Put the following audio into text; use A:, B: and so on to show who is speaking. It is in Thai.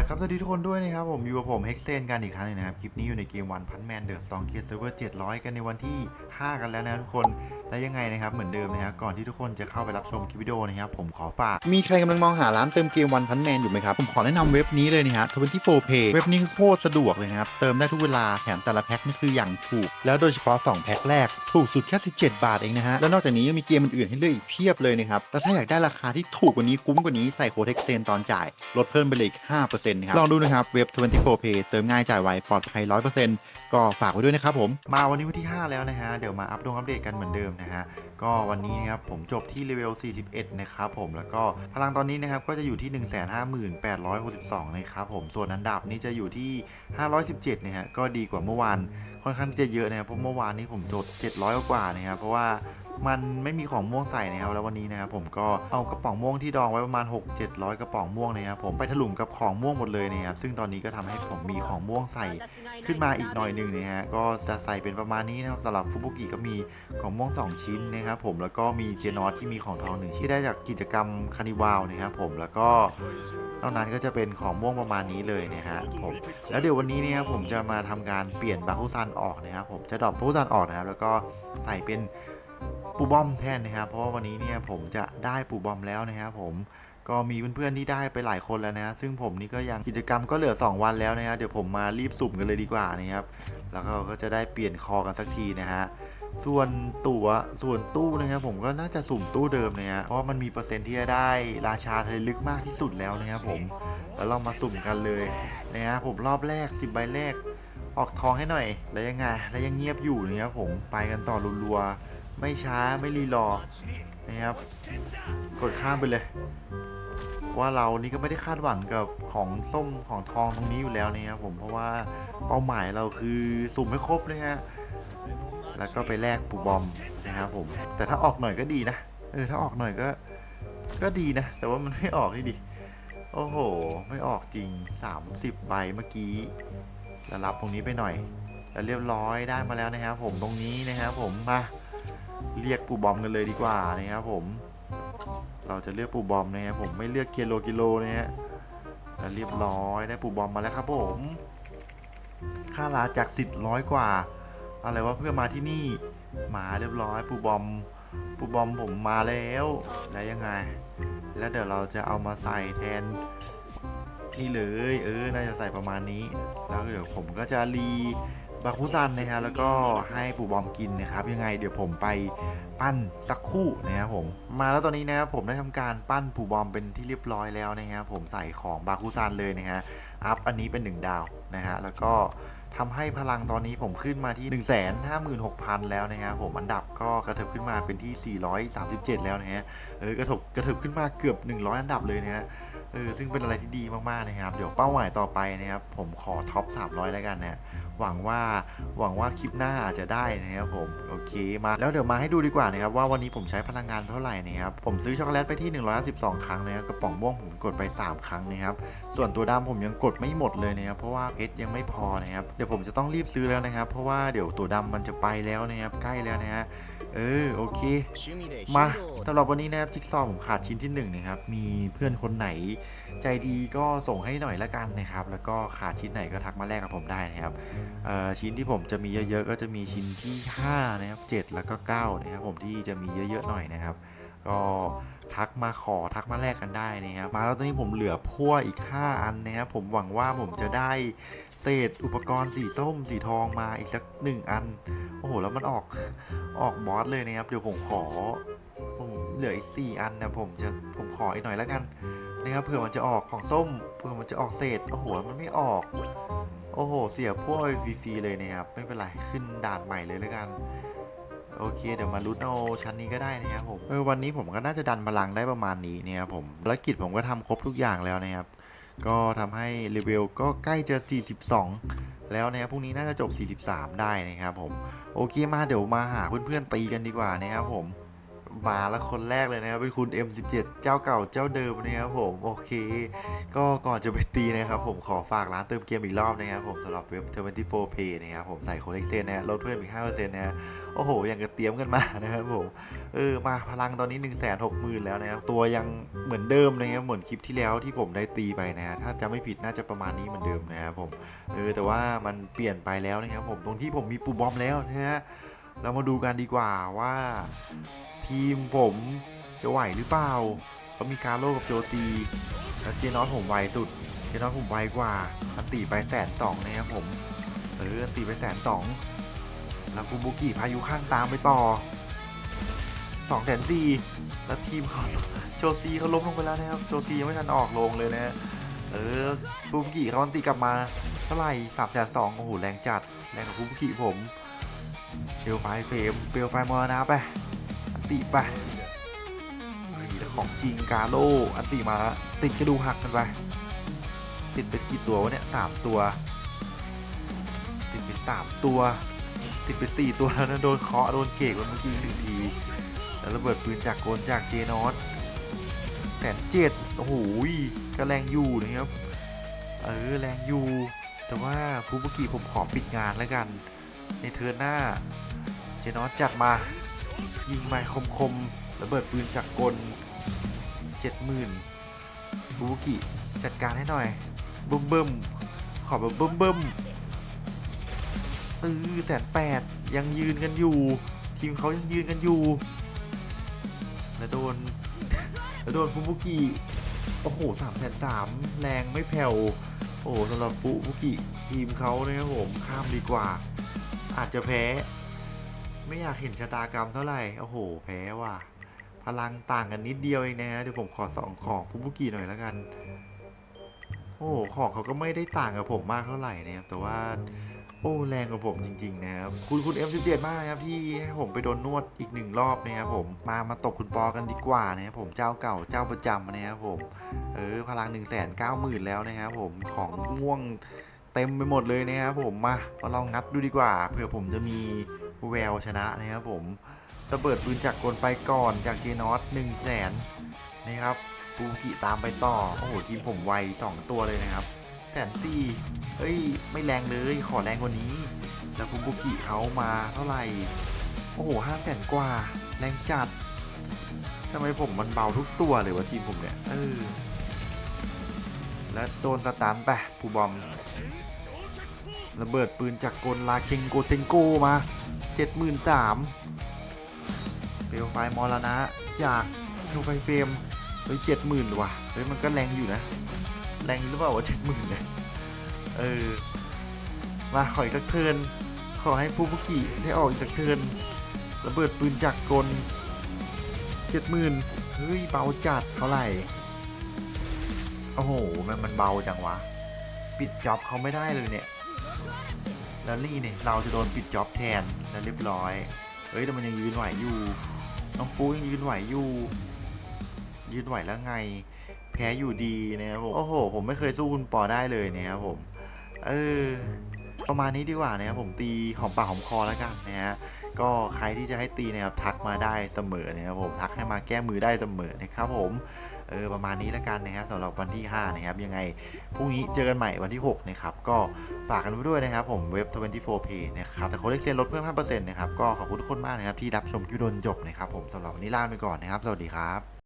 A: ละครับสวัสดีทุกคนด้วยนะครับผมอยู่กับผมเฮกเซนกันอีกครั้งหนึงนะครับ คลิปนี้อยู่ในเกมวันพันแมนเดอะสตองเกียร์เซิร์ฟเวอร์700กันในวันที่ 5 กันแล้วนะทุกคน และยังไงนะครับ เหมือนเดิมนะครับ ก่อนที่ทุกคนจะเข้าไปรับชมคลิปวิดีโอนะครับ ผมขอฝาก
B: มีใครกำลังมองหาร้านเติมเกมวันพันแมนอยู่ไหมครับ ผมขอแนะนำเว็บนี้เลยนะฮะ24 Pay เว็บนี้คือโคตรสะดวกเลยนะครับ เติมได้ทุกเวลาแถมแต่ละแพ็คนี่คืออย่างถูก แล้วโดยเฉพาะ 2 แพ็คแรกถูกสุดแค่ 17 บาทเองนะฮะ แล้วนอกจากนี้ยังมีเกมอื่นๆให้เลือกอีกเพียบเลยนะครับ แล้วถ้าอยากได้ราคาที่ถูกกว่านี้คุ้มกว่านี้ใส่โค้ดเท็กเซนตอนจ่ายลดเพิ่มไปเลยอีก5%นะครับลองดูนะครับเว็บ 24 Pay เติมง่ายจ่ายไวปลอดภัย 100%ก็ฝากไว้ด้วยนะครับผม
A: มาวันนี้วันที่ 5 แล้วนะฮะ เดี๋ยวมาอัปดงอัปเดตกันเหมือนเดิมนะฮะ ก็วันนี้นะครับผมจบที่เลเวล 41 นะครับผมแล้วก็พลังตอนนี้นะครับก็จะอยู่ที่ 158,862 นะครับผมส่วนอันดับนี้จะอยู่ที่ 517 นะฮะก็ดีกว่าเมื่อวานค่อนข้างที่จะเยอะนะครับเพราะเมื่อวานนี้ผมจด 700 กว่านะครับเพราะว่า มันไม่มีของม่วงใส่นะครับแล้ววันนี้นะครับผมก็เอากระป๋องม่วงที่ดองไว้ประมาณ 6 700 กระป๋องม่วงนะครับผมไปถลุงกับของม่วงหมดเลยนะครับซึ่งตอนนี้ก็ทำให้ผมมีของม่วงใส่ขึ้นมาอีกหน่อยหนึ่งนะฮะก็จะใส่เป็นประมาณนี้นะครับสำหรับฟุบุกิก็มีของม่วง 2 ชิ้นนะครับผมแล้วก็มีเจนอสที่มีของทองหนึ่งชิ้นที่ได้จากกิจกรรมคานิวาวนะครับผมแล้วก็นอกนั้นก็จะเป็นของม่วงประมาณนี้เลยนะฮะผมแล้วเดี๋ยววันนี้เนี่ยผมจะมาทำการเปลี่ยนบาคุซันออกนะครับผมจะดรอปบาคุซันออกนะครับแล้วก็ใส่เป็น ปูบอมแทนนะครับ เพราะว่าวันนี้เนี่ยผมจะได้ปูบอมแล้วนะครับผมก็มีเพื่อนๆที่ได้ไปหลายคนแล้วนะ ซึ่งผมนี่ก็ยังกิจกรรมก็เหลือ 2 วันแล้วนะครับเดี๋ยวผมมารีบสุ่มกันเลยดีกว่านะครับ แล้วเราก็จะได้เปลี่ยนคอกันสักทีนะฮะส่วนตัวส่วนตู้นะครับผมก็น่าจะสุ่มตู้เดิมนะฮะเพราะว่ามันมีเปอร์เซ็นต์ที่จะได้ราชาทะเลลึกมากที่สุดแล้วนะครับผมแล้วเรามาสุ่มกันเลยนะฮะผมรอบแรก 10 ใบแรก ออกทองให้หน่อย แล้วยังไงแล้วยังเงียบอยู่นะครับผมไปกันต่อรัวๆ ไม่ช้าไม่รีรอนะครับ กดข้ามไปเลย ว่าเรานี่ก็ไม่ได้คาดหวังกับของส้มของทองตรงนี้อยู่แล้วนะครับผมเพราะว่าเป้าหมายเราคือสุ่มให้ครบนะฮะแล้วก็ไปแลกปูบอมนะครับผม แต่ถ้าออกหน่อยก็ดีนะเออถ้าออกหน่อยก็ก็ดีนะ แต่ว่ามันไม่ออกนี่ดิโอ้โห ไม่ออกจริง 30 ใบเมื่อกี้แล้วรับตรงนี้ไปหน่อย แล้วเรียบร้อยได้มาแล้วนะครับผมตรงนี้นะครับผมมา เรียกปูบอมกันเลยดีกว่านะครับผม เราจะเลือกปูบอมนะครับผมไม่เลือกกิโลกิโลนะฮะแล้วเรียบร้อยได้ปูบอมมาแล้วครับผม ค่าลาจากสิทธิ์ร้อยกว่า อะไรว่าเพื่อมาที่นี่มาเรียบร้อยปูบอมปูบอมผมมาแล้วแล้วยังไง แล้วเดี๋ยวเราจะเอามาใส่แทนนี่เลย เออ น่าจะใส่ประมาณนี้ แล้วเดี๋ยวผมก็จะรี บาคุซันนะฮะแล้วก็ให้ปูบอมกินนะครับ ยังไงเดี๋ยวผมไปปั้นสักคู่นะครับผม มาแล้วตอนนี้นะครับผมได้ทำการปั้นปูบอมเป็นที่เรียบร้อยแล้วนะฮะผมใส่ของบาคุซันเลยนะฮะอัพอันนี้เป็น 1 ดาวนะฮะแล้วก็ทำให้พลังตอนนี้ผมขึ้นมาที่ 1 5 6 0 0 0 แล้วนะฮะผมอันดับก็กระเถิบขึ้นมาเป็นที่ 437 แล้วนะฮะเออกระเถิบกระเถิบขึ้นมาเกือบ 100 อันดับเลยนะฮะ เออซึ่งเป็นอะไรที่ดีมากๆนะครับ เดี๋ยวเป้าหมายต่อไปนะครับ ผมขอท็อป 300 แล้วกันนะหวังว่าหวังว่าคลิปหน้าอาจจะได้นะครับผมโอเคมาแล้วเดี๋ยวมาให้ดูดีกว่านะครับว่าวันนี้ผมใช้พลังงานเท่าไหร่นะครับผมซื้อช็อกโกแลตไปที่112ครั้งนะครับกระป๋องม่วงผมกดไป 3 ครั้งนะครับส่วนตัวดำผมยังกดไม่หมดเลยนะครับเพราะว่าเพชรยังไม่พอนะครับเดี๋ยวผมจะต้องรีบซื้อแล้วนะครับ เพราะว่าเดี๋ยวตัวดำมันจะไปแล้วนะครับใกล้แล้วนะฮะเออโอเค มาสำหรับวันนี้นะครับจิ๊กซอว์ผมขาดชิ้นที่1นงนะครับมีเพื่อนคนไหนใจดีก็ส่งให้หน่อยละกันนะครับ แล้วก็ขาดชิ้นไหนก็ทักมาแลกกับผมได้นะครับชิ้นที่ผมจะมีเยอะๆก็จะมีชิ้นที่ 5 นะครับ 7 แล้วก็9นะครับผมที่จะมีเยอะๆหน่อยนะครับ ก็ทักมาขอทักมาแลกกันได้นะครับมาแล้วตอนนี้ผมเหลือพั่วอีก 5 อันนะครับผมหวังว่าผมจะได้เศษอุปกรณ์สีส้มสีทองมาอีกสักหนึ่งอัน โอ้โห แล้วมันออกออกบอสเลยนะครับ เดี๋ยวผมขอผมเหลืออีกสี่อันนะผมจะผมขออีกหน่อยแล้วกัน นะครับเผื่อมันจะออกของส้มเผื่อมันจะออกเศษโอ้โหมันไม่ออก โอ้โห เสียพวกฟรีๆเลยนะครับไม่เป็นไรขึ้นด่านใหม่เลยแล้วกันโอเคเดี๋ยวมาลุ้นเอาชั้นนี้ก็ได้นะครับผมเออวันนี้ผมก็น่าจะดันพลังได้ประมาณนี้เนี่ยครับผมภารกิจผมก็ทำครบทุกอย่างแล้วนะครับ ก็ทำให้เลเวลก็ใกล้จะ 42 แล้วนะครับพรุ่งนี้น่าจะจบ 43 ได้นะครับผมโอเคมาเดี๋ยวมาหาเพื่อนๆตีกันดีกว่านะครับผม มาแล้วคนแรกเลยนะครับ เป็นคุณ M17 เจ้าเก่าเจ้าเดิมนะครับผม โอเค ก็ก่อนจะไปตีนะครับผมขอฝากร้านเติมเกมอีกรอบนะครับผมสำหรับเว็บ 24 Pay นะครับผมใส่โค้ดเอ็กเซนนะฮะลดเพิ่มอีก5%นะฮะโอ้โหอย่างกระเตียมกันมานะครับผม เออ มาพลังตอนนี้ 1 6 0 0 0 0 แล้วนะครับ ตัวยังเหมือนเดิมนะครับ เหมือนคลิปที่แล้วที่ผมได้ตีไปนะฮะถ้าจะไม่ผิดน่าจะประมาณนี้เหมือนเดิมนะครับผม เออ แต่ว่ามันเปลี่ยนไปแล้วนะครับผม ตรงที่ผมมีปูบอมแล้วนะฮะเรามาดูกันดีกว่าว่า ทีมผมจะไหวหรือเปล่าเขามีการโลกับโจซีแล้วเจนอตผมไวสุด เจนอตผมไวกว่าอันตีไปแสนสองนะครับผม เอออันตีไปแสนสองแล้วฟูบุกิพายุข้างตามไปต่อสองแสนสี่แล้วทีมเขาโจซีเขาล้มลงไปแล้วนะครับ โจซียังไม่ทันออกลงเลยนะเออฟูบุกิเขาอันตีกลับมาเท่าไหร่สามแสนสองโอ้โหแรงจัดแรงกับฟูบุกิผมเปลวไฟเฟรมเปลวไฟมรณะไป ติไปของจริงกาโลอันติมาแล้วติดกระดูกหักกันไป ติดไปกี่ตัววะเนี่ยสามตัว ติดไปสามตัว ติดไปสี่ตัวแล้วนะโดนเคาะโดนเขกมันเมื่อกี้หนึ่งที แล้วระเบิดปืนจากโกนจากเจนอสแสนเจ็ดโอ้โหก็แรงอยู่นะครับ เออแรงอยู่ แต่ว่าฟูบุกิผมขอปิดงานแล้วกัน ในเทิร์นหน้า เจนอสจัดมา ยิงใหม่คมๆระเบิดปืนจากกลเจ็ดหมื่นบูบุกิจัดการให้หน่อยบึ้มบึ้มๆขอแบบบึ้มบึ้มๆตื้อแสนแปดยังยืนกันอยู่ ทีมเขายังยืนกันอยู่ แล้วโดนแล้วโดนฟูบุกิโอ้โหสามแสนสามแรงไม่แผ่วโอ้โหสำหรับฟูบุกิทีมเขานะครับผมข้ามดีกว่า อาจจะแพ้ ไม่อยากเห็นชะตากรรมเท่าไหร่ โอ้โห แพ้ว่ะ พลังต่างกันนิดเดียวเองนะฮะ เดี๋ยวผมขอสองของฟุบุกิหน่อยแล้วกัน โอ้ของเขาก็ไม่ได้ต่างกับผมมากเท่าไหร่นะครับ แต่ว่า โอ้แรงกว่าผมจริง ๆ นะครับคุณคุณ M17 มากนะครับที่ให้ผมไปโดนนวดอีกหนึ่งรอบนะครับผม มามาตกคุณปอกันดีกว่านะครับผม เจ้าเก่าเจ้าประจำนะครับผม เออ พลัง1นึ่งแสนเก้าหมื่นแล้วนะครับผม ของม่วงเต็มไปหมดเลยนะครับผม มามาลองงัดดูดีกว่า เผื่อผมจะมี แววชนะนะครับผมระเบิดปืนจากกลไปก่อนจากเจนอสหนึ่งแสนนะครับฟูกิตามไปต่อ โอ้โห ทีมผมไว 2 ตัวเลยนะครับแสนสี่เฮ้ย ไม่แรงเลยขอแรงกว่านี้ แล้วฟูบุกิเขามาเท่าไหร่ โอ้โหห้าแสนกว่า แรงจัดทำไมผมมันเบาทุกตัวเลยวะทีมผมเนี่ย เออ แล้วโดนสตันไปผู้บอม ระเบิดปืนจากกลลาเชงโกเซงโกมา 73,000เปลวไฟมรณะจากนูไฟเฟรมเฮ้ย70,000ว่ะเฮ้ยมันก็แรงอยู่นะ แรงหรือเปล่าวะ70,000เนี่ยเออมาขออีกสักเทินขอให้ฟูบุกิได้ออกอีกสักเทินระเบิดปืนจากกล70,000เฮ้ยเบาจัดเท่าไหร่โอ้โหมันมันเบาจังวะ ปิดจ็อบเขาไม่ได้เลยเนี่ย แล้วนี่เนี่ยเราจะโดนปิดจ็อบแทนแล้วเรียบร้อยเฮ้ยแต่มันยังยืนไหวอยู่ น้องฟูยังยืนไหวอยู่ ยืนไหวแล้วไง แพ้อยู่ดีนะครับผมโอ้โห ผมไม่เคยสู้คุณปอได้เลยเนะครับผม เออ ประมาณนี้ดีกว่านะครับผมตีหอมปากหอมคอแล้วกันนะฮะ ก็ใครที่จะให้ตีนะครับทักมาได้เสมอนะครับผมทักให้มาแก้มือได้เสมอนะครับผมเออประมาณนี้แล้วกันนะครับสำหรับวันที่ 5 นะครับ ยังไงพรุ่งนี้เจอกันใหม่วันที่ 6 นะครับ ก็ฝากกันไว้ด้วยนะครับ ผมเว็บ 24p นะครับแต่โค้ดเอ็กเซนลดเพิ่ม 5%นะครับ ก็ขอบคุณทุกคนมากนะครับ ที่รับชมคิวโดนจบนะครับ ผมสำหรับวันนี้ลาไปก่อนนะครับ สวัสดีครับ